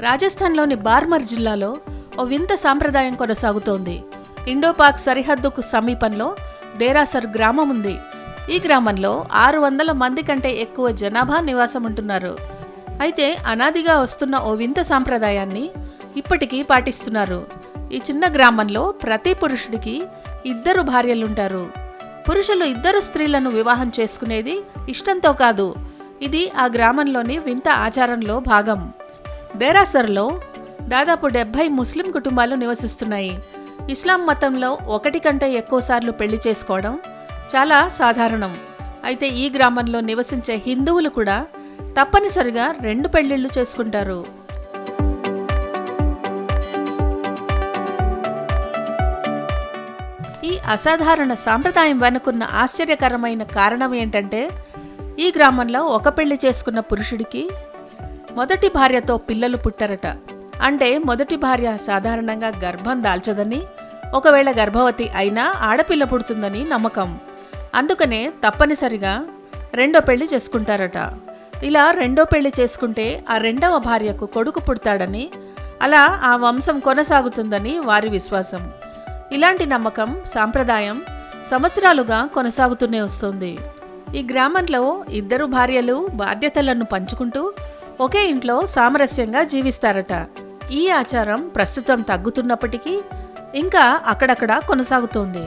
రాజస్థాన్లోని బార్మర్ జిల్లాలో ఓ వింత సాంప్రదాయం కొనసాగుతోంది. ఇండోపాక్ సరిహద్దుకు సమీపంలో దేరాసర్ గ్రామం ఉంది. ఈ గ్రామంలో ఆరు వందల మంది కంటే ఎక్కువ జనాభా నివాసం ఉంటున్నారు అయితే అనాదిగా వస్తున్న ఓ వింత సాంప్రదాయాన్ని ఇప్పటికీ పాటిస్తున్నారు. ఈ చిన్న గ్రామంలో ప్రతి పురుషుడికి ఇద్దరు భార్యలుంటారు. పురుషులు ఇద్దరు స్త్రీలను వివాహం చేసుకునేది ఇష్టంతో కాదు. ఇది ఆ గ్రామంలోని వింత ఆచారంలో భాగం. దేరాసర్లో దాదాపు డెబ్బై ముస్లిం కుటుంబాలు నివసిస్తున్నాయి. ఇస్లాం మతంలో ఒకటి కంటే ఎక్కువసార్లు పెళ్ళి చేసుకోవడం చాలా సాధారణం. అయితే ఈ గ్రామంలో నివసించే హిందువులు కూడా తప్పనిసరిగా రెండు పెళ్ళిళ్ళు చేసుకుంటారు. ఈ అసాధారణ సాంప్రదాయం వెనుకున్న ఆశ్చర్యకరమైన కారణం ఏంటంటే ఈ గ్రామంలో ఒక పెళ్ళి చేసుకున్న పురుషుడికి మొదటి భార్యతో పిల్లలు పుట్టరట. అంటే మొదటి భార్య సాధారణంగా గర్భం దాల్చదని ఒకవేళ గర్భవతి అయినా ఆడపిల్ల పుడుతుందని నమ్మకం. అందుకనే తప్పనిసరిగా రెండో పెళ్ళి చేసుకుంటారట. ఇలా రెండో పెళ్ళి చేసుకుంటే ఆ రెండవ భార్యకు కొడుకు పుడతాడని అలా ఆ వంశం కొనసాగుతుందని వారి విశ్వాసం. ఇలాంటి నమ్మకం సాంప్రదాయం సంవత్సరాలుగా కొనసాగుతూనే వస్తుంది. ఈ గ్రామంలో ఇద్దరు భార్యలు బాధ్యతలను పంచుకుంటూ ఒకే ఇంట్లో సామరస్యంగా జీవిస్తారట. ఈ ఆచారం ప్రస్తుతం తగ్గుతున్నప్పటికీ ఇంకా అక్కడక్కడ కొనసాగుతోంది.